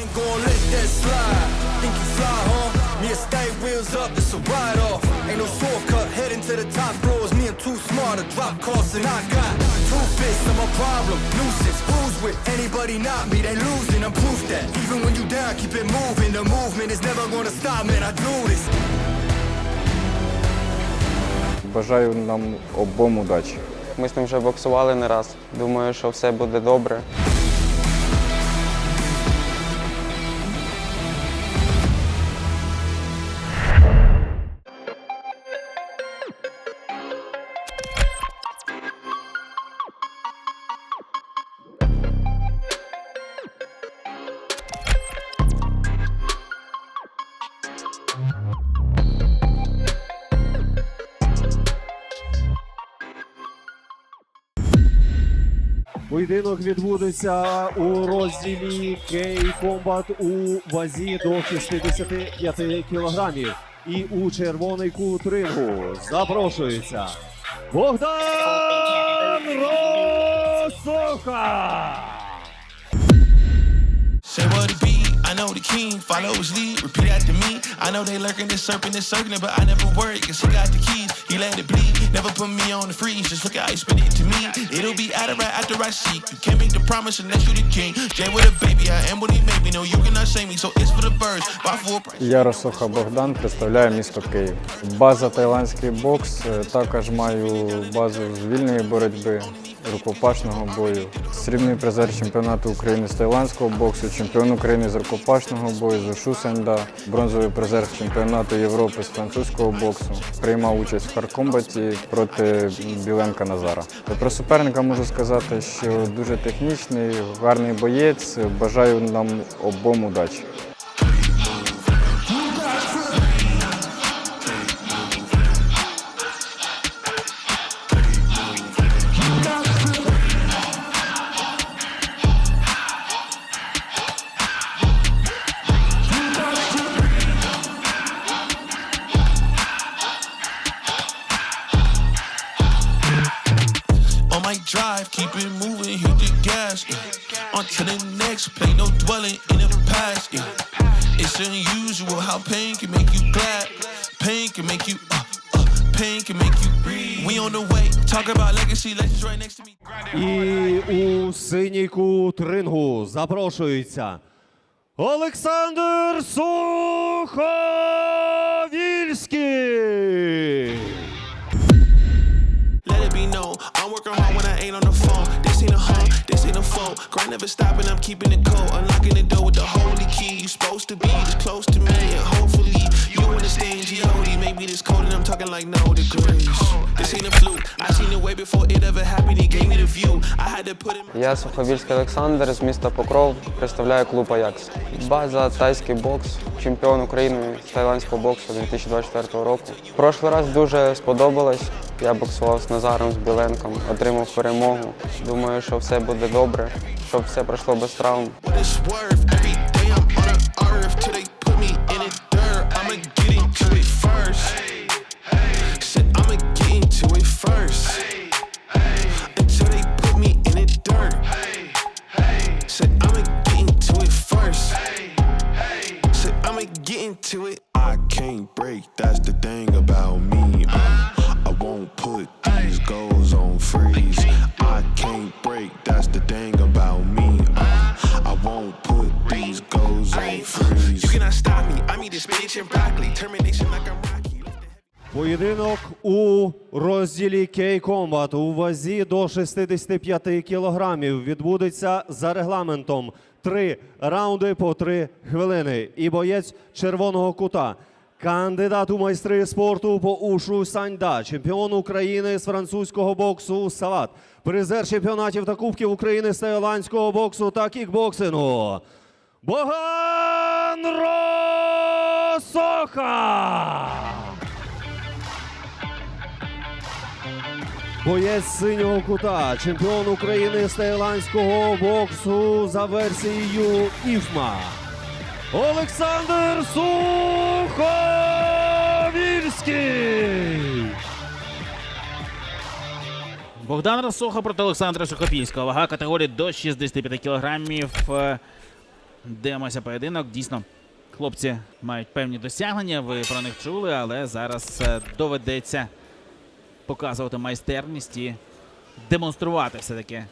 ain't gonna let that slide. Think you fly, huh? Me and stay wheels up, it's a ride off. Ain't no shortcut, heading to the top floors. Me, I'm too smart to drop costs, and I got two fists, I'm a problem. Nuisance, who's with anybody not me? They losing, I'm proof that. Even when you down, keep it moving. The movement is never gonna stop, man. I do this. Бажаю нам обом удачі. Ми з ним вже боксували не раз. Думаю, що все буде добре. Поєдинок відбудеться у розділі Кей Комбат у вазі до 65 кілограмів. І у червоний кут рингу запрошується Богдан Росоха! I know the king, follow his lead, repeat after me. I know they lurking, this serpent is circling, but I never worry, cause he got the keys, he let it bleed. Never put me on the freeze, just look how you spit it to me. It'll be out of right after I seek. You can't make the promise unless you the king. Jay with a baby, I am what he made me. No, you cannot shame me, so it's for the birds. Buy for a price. Я Росоха Богдан, представляю місто Київ. База тайландський бокс. е, Також маю базу з вільної боротьби, рукопашного бою. Срібний призер чемпіонату України з тайландського боксу, чемпіон України з рукопашного бою, з Ушу Саньда, бронзовий призер чемпіонату Європи з французького боксу. Приймав участь в харкомбаті проти Біленка Назара. Про суперника можу сказати, що дуже технічний, гарний боєць. Бажаю нам обом удачі. A home, this ain't a phone. Grind never stopping, I'm keeping it cold. Unlocking the door with the holy key. You supposed to be this close to me, and hopefully you understand G.O.D. Maybe this cold, and I'm talking like no degrees. This ain't a fluke. I seen it way before it ever happened. He gave me the view. I had to put him. Я Суховільський Олександр з міста Покров, представляю клуб Аякс. База тайський бокс, чемпіон України з тайландського боксу 2024 року. Прошлий раз дуже сподобалось. Я боксував з Назаром, з Біленком, отримав перемогу. Думаю, що все буде добре, щоб все пройшло без травм. У розділі Кей Комбат у вазі до 65 кілограмів відбудеться за регламентом три раунди по три хвилини. І боєць червоного кута. Кандидат у майстри спорту по ушу Саньда, чемпіон України з французького боксу Сават, призер чемпіонатів та кубків України з таїландського боксу та кікбоксингу. Боган Росоха! Боєць синього кута, чемпіон України з таїландського боксу за версією ІФМА. Олександр Суховільський! Богдан Росоха проти Олександра Сухопільського. Вага категорії до 65 кілограмів. Е, Дивимося поєдинок. Дійсно, хлопці мають певні досягнення. Ви про них чули, але зараз е, доведеться показувати майстерність і демонструвати все-таки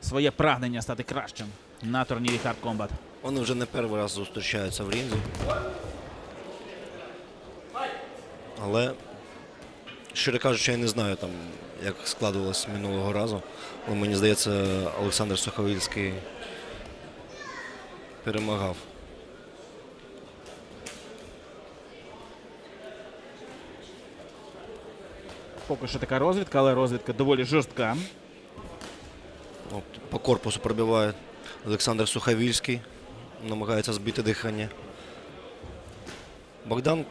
своє прагнення стати кращим на турнірі Hard Combat. Вони вже не перший раз зустрічаються в рінзі. Але, щиро кажучи, я не знаю, там, як складувалось минулого разу. Але мені здається, Олександр Суховільський перемагав. Поки що така розвідка, але розвідка доволі жорстка. От, по корпусу пробиває Олександр Суховільський. Намагається збити дихання. Богдан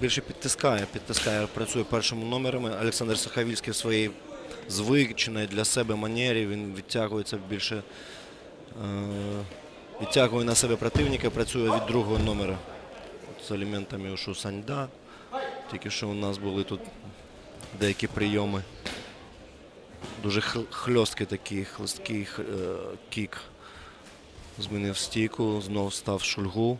більше підтискає, підтискає, працює першими номерами. Олександр Суховільський в своїй звичній для себе манері. Він відтягується більше, е, відтягує на себе противника, працює від другого номера. З елементами ушу Саньда. Тільки що у нас були тут деякі прийоми. Дуже хльосткий такий, хлесткий е, кік. Змінив стійку, знов став шульгу.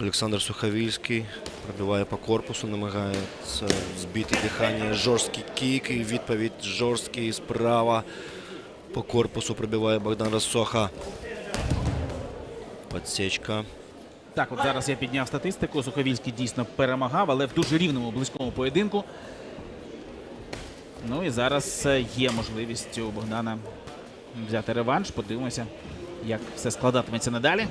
Олександр Суховільський пробиває по корпусу, намагається збити дихання. Жорсткий кік і відповідь жорсткий справа. По корпусу пробиває Богдан Росоха. Подсечка. Так, от зараз я підняв статистику. Суховільський дійсно перемагав, але в дуже рівному близькому поєдинку. Ну і зараз е, є можливість у Богдана взяти реванш. Подивимося, як все складатиметься надалі.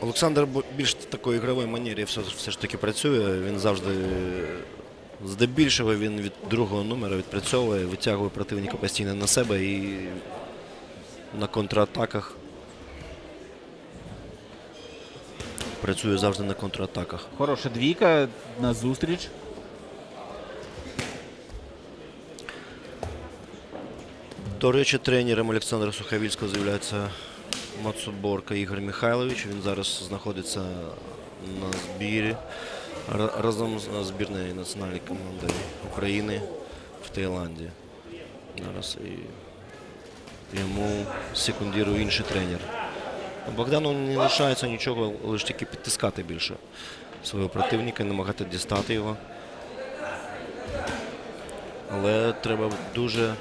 Олександр більш такої ігрової манері все, все ж таки працює. Він завжди, здебільшого, він від другого номера відпрацьовує, витягує противника постійно на себе і на контратаках. Працює завжди на контратаках. Хороша двійка на зустріч. До речі, тренером Олександра Суховільського з'являється Мацуборка Ігор Михайлович. Він зараз знаходиться на збірі разом з збірною національної команди України в Таїланді. Зараз і йому секундує інший тренер. Богдану не лишається нічого, лише тільки підтискати більше свого противника, намагати дістати його. Але треба дуже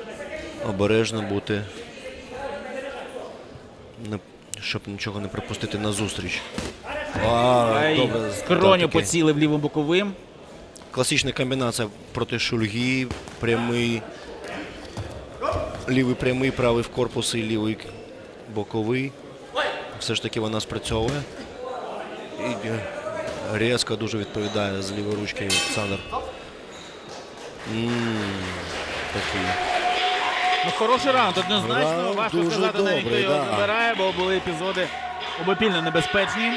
обережно бути, щоб нічого не пропустити на зустріч. А, добре, скроню поцілив лівим боковим. Класична комбінація проти шульги, прямий, лівий прямий, правий в корпус і лівий боковий. Все ж таки вона спрацьовує. І е, різко дуже відповідає з лівої ручки Олександр. Такий. Ну, хороший раунд, однозначно. Раунд Важко дуже сказати, на який добрий, його да. забирає, бо були епізоди обопільно небезпечні.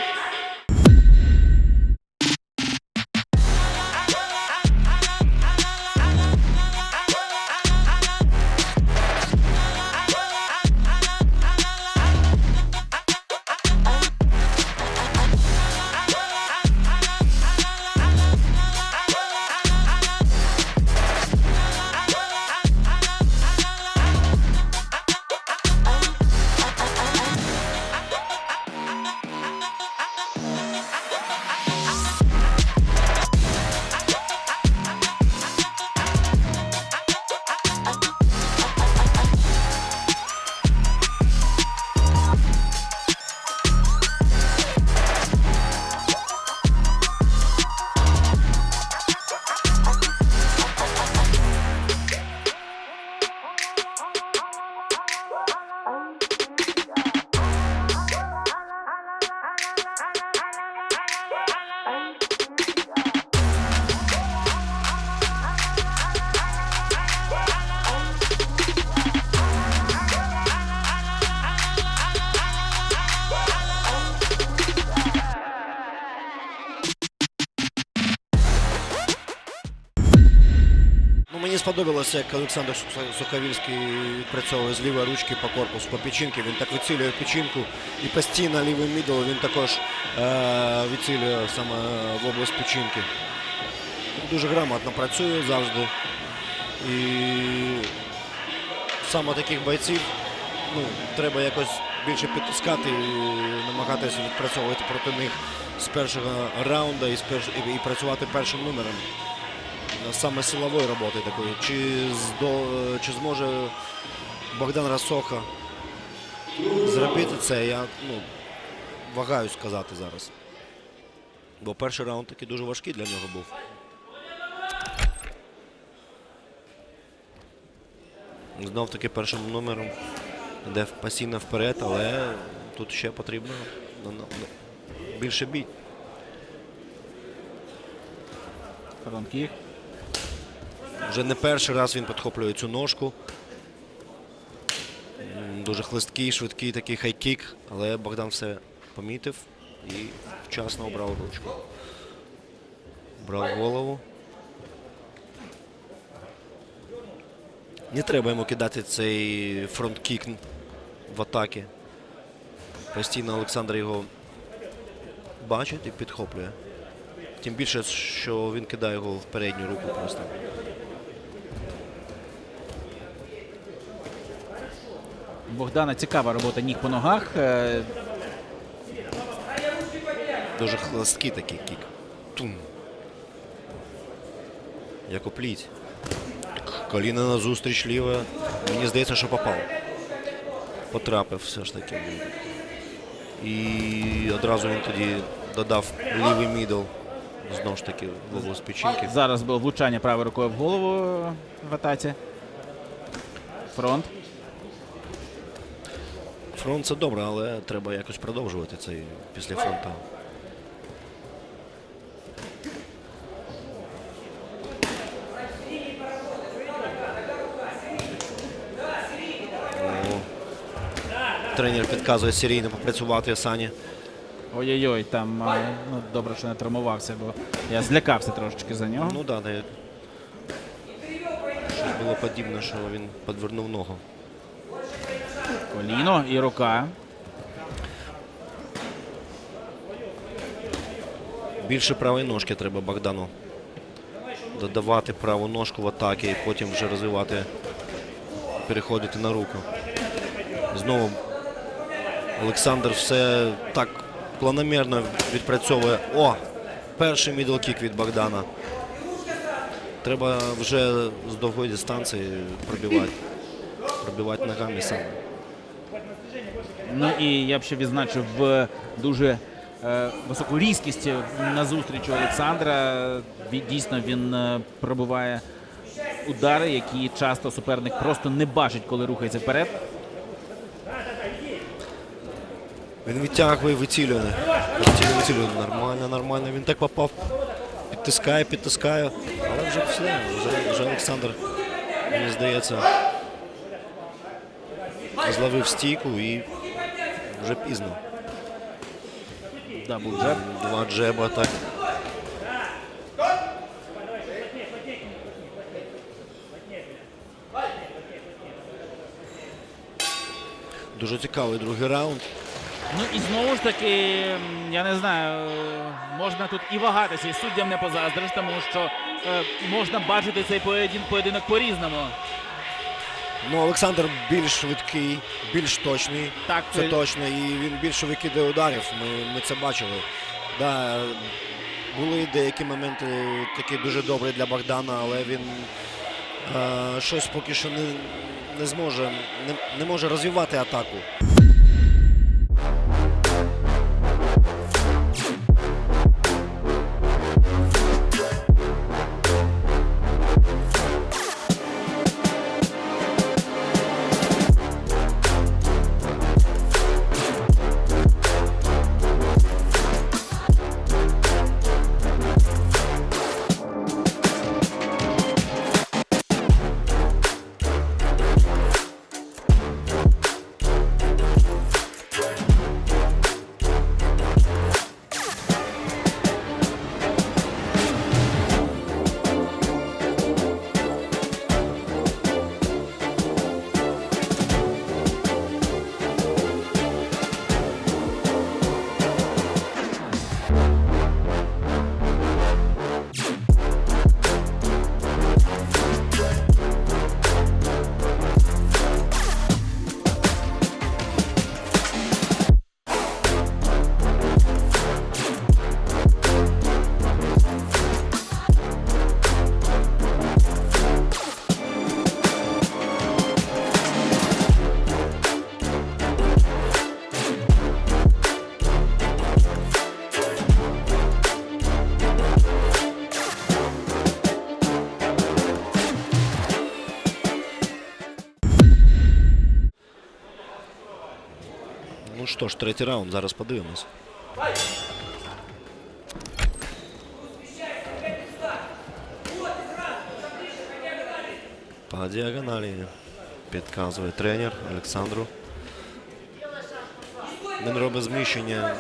Сподобалося, як Олександр Су- Суховільський відпрацьовує з лівої ручки по корпусу, по печінки. Він так вицілює печінку і постійно лівий мідл він також е- відцілює саме в область печінки. Дуже грамотно працює завжди. І саме таких бойців ну, треба якось більше підтискати і намагатися відпрацьовувати проти них з першого раунду і, і працювати першим номером. Саме силової роботи такої. Чи, здо... чи зможе Богдан Расоха зробити це, я ну, вагаюсь сказати зараз. Бо перший раунд такий дуже важкий для нього був. Знов таки першим номером йде постійно вперед, але тут ще потрібно на- на- на- більше бій. Фронт-кік. Вже не перший раз він підхоплює цю ножку. Дуже хлисткий, швидкий такий хайкік, але Богдан все помітив і вчасно обрав ручку. Брав голову. Не треба йому кидати цей фронт-кік в атаки. Постійно Олександр його бачить і підхоплює. Тим більше, що він кидає його в передню руку просто. Богдана цікава робота ніг по ногах. Е, Дуже хлесткий такий кік. Тум. Як опліть. Коліна на зустріч ліве. Мені здається, що попав. Потрапив все ж таки. І одразу він тоді додав лівий мідл. Знову ж таки, в область печінки. Зараз було влучання правою рукою в голову в атаці. Фронт. Фронт це добре, але треба якось продовжувати цей після фронта. Тренер підказує серійно попрацювати Сані. Ой-ой-ой, там ну, добре, що не травмувався, бо я злякався трошечки за нього. Ну так, да, не... щось було подібне, що він підвернув ногу. Коліно і рука. Більше правої ножки треба Богдану. Додавати праву ножку в атаки і потім вже розвивати, переходити на руку. Знову Олександр все так планомірно відпрацьовує. О! Перший мідлкік від Богдана. Треба вже з довгої дистанції пробивати. Пробивати ногами саме. Ну і я б ще відзначив е, дуже е, високу різкість на зустріч у Олександра. Дійсно, він е, пробиває удари, які часто суперник просто не бачить, коли рухається вперед. Він відтягує, вицілює. Вицілює, вицілює. Нормально, нормально. Він так попав. Підтискає, підтискає. Але вже все. Вже, вже Олександр, мені здається, зловив стійку і вже пізно. Дабл джеб. Два джеба так. Дуже цікавий другий раунд. Ну і знову ж таки, я не знаю, е, можна тут і вагатися, і суддям не позаздриш, тому що е, можна бачити цей поєдин, поєдинок по-різному. Ну, Олександр більш швидкий, більш точний. Так, Це це- точно. І він більше викидає ударів. Ми, ми це бачили. Да, були деякі моменти такі дуже добрі для Богдана, але він е, щось поки що не, не зможе, не, не може розвивати атаку. третій раунд, зараз подивимось. По діагоналі підказує тренер Олександру. Він робить зміщення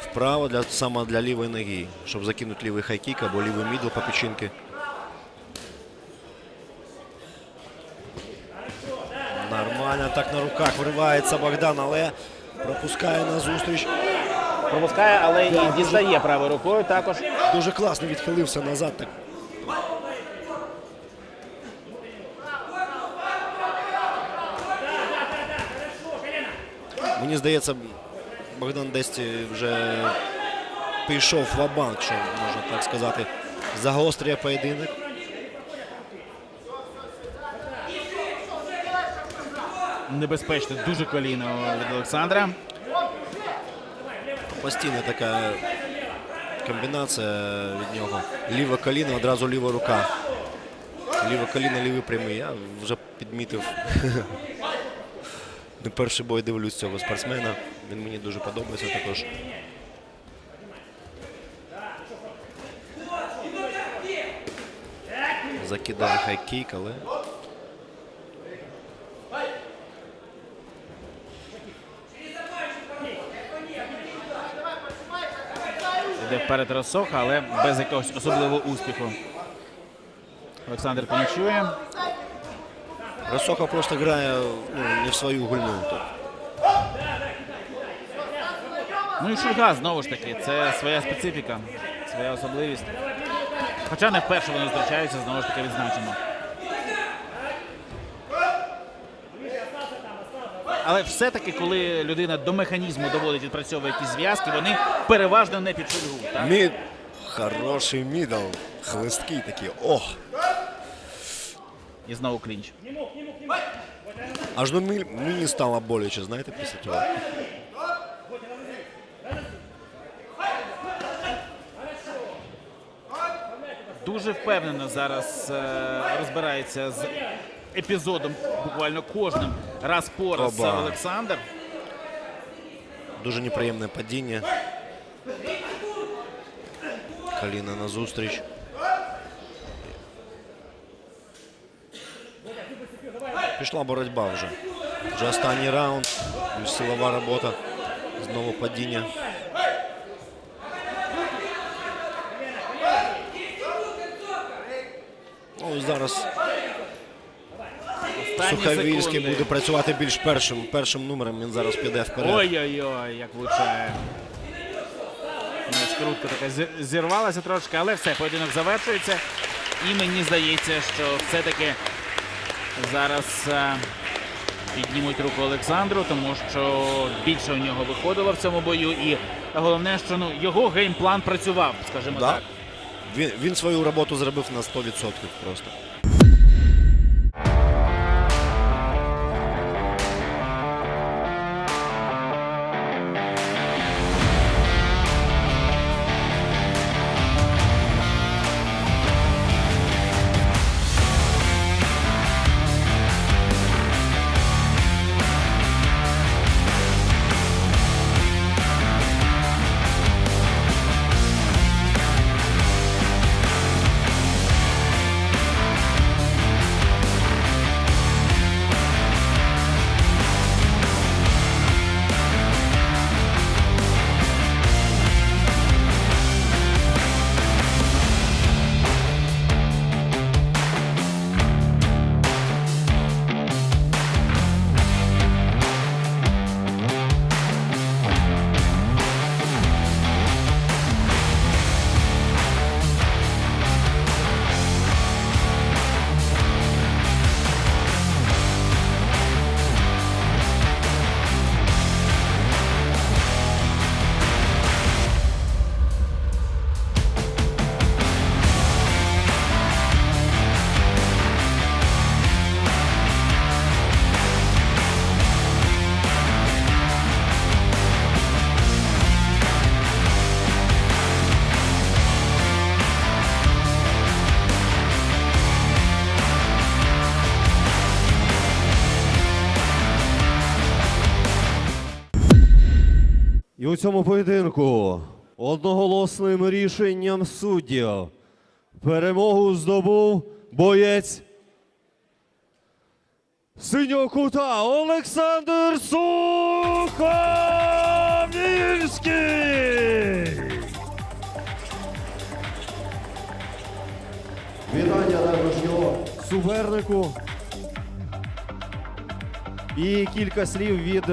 вправо для, саме для лівої ноги, щоб закинути лівий хайкік або лівий мідл по печінки. Так на руках виривається Богдан, але пропускає на зустріч. Пропускає, але і дістає правою рукою також. Дуже класно відхилився назад. Так. Мені здається, Богдан десь вже пішов в банк що можна так сказати. Загострює поєдинок. Небезпечно, дуже коліно від Олександра. Постійна така комбінація від нього. Ліве коліно, одразу ліва рука. Ліве коліно, лівий прямий. Я вже підмітив. Не перший бой дивлюсь цього спортсмена. Він мені дуже подобається також. Закидає хайкік, але Йде вперед Росоха, але без якогось особливого успіху. Олександр кончує. Росоха просто грає ну, не в свою гульну. Ну і Шульга знову ж таки, це своя специфіка, своя особливість. Хоча не вперше вони зустрічаються, знову ж таки відзначено. Але все-таки, коли людина до механізму доводить відпрацьовує якісь зв'язки, вони переважно не під шульгу. Так? Мід. Хороший мідл. Хлисткий такий. Ох. І знову клінч. Аж ну мені стало боляче, знаєте, після цього. Дуже впевнено зараз е, розбирається з епізодом буквально кожним раз по раз Оба. Олександр. Дуже неприємне падіння. Коліна на зустріч. Пішла боротьба вже. Вже останній раунд. Більш силова робота. Знову падіння. Ну, і зараз Останні Суховільський секунди. буде працювати більш першим. Першим номером він зараз піде вперед. Ой-ой-ой, як влучає. Скрутка така зірвалася трошки, але все, поєдинок завершується. І мені здається, що все-таки зараз е, піднімуть руку Олександру, тому що більше у нього виходило в цьому бою. І головне, що ну, його геймплан працював, скажімо Да. так. Він, він свою роботу зробив на 100% просто. І у цьому поєдинку одноголосним рішенням суддів перемогу здобув боєць синього кута Олександр Сухомлінський! Вітання також його супернику. І кілька слів від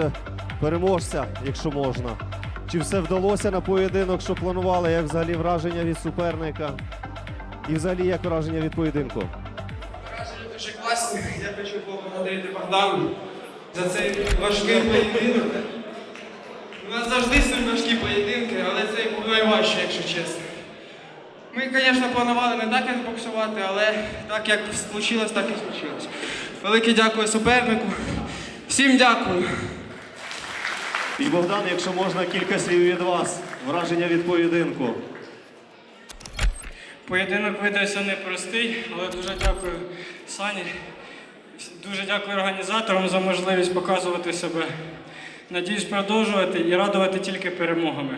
переможця, якщо можна. Чи все вдалося на поєдинок, що планували, як взагалі враження від суперника? І взагалі як враження від поєдинку? Враження Дуже класні. Я хочу поблагодарити Богдану за цей важкий поєдинок. У нас завжди ним важкі поєдинки, але цей був найважчий, якщо чесно. Ми, звісно, планували не так, як боксувати, але так як вийшло, так і случилось. Велике дякую супернику. Всім дякую. І Богдан, якщо можна, кілька слів від вас. Враження від поєдинку. Поєдинок видався непростий, але дуже дякую Сані. Дуже дякую організаторам за можливість показувати себе. Надіюсь продовжувати і радувати тільки перемогами.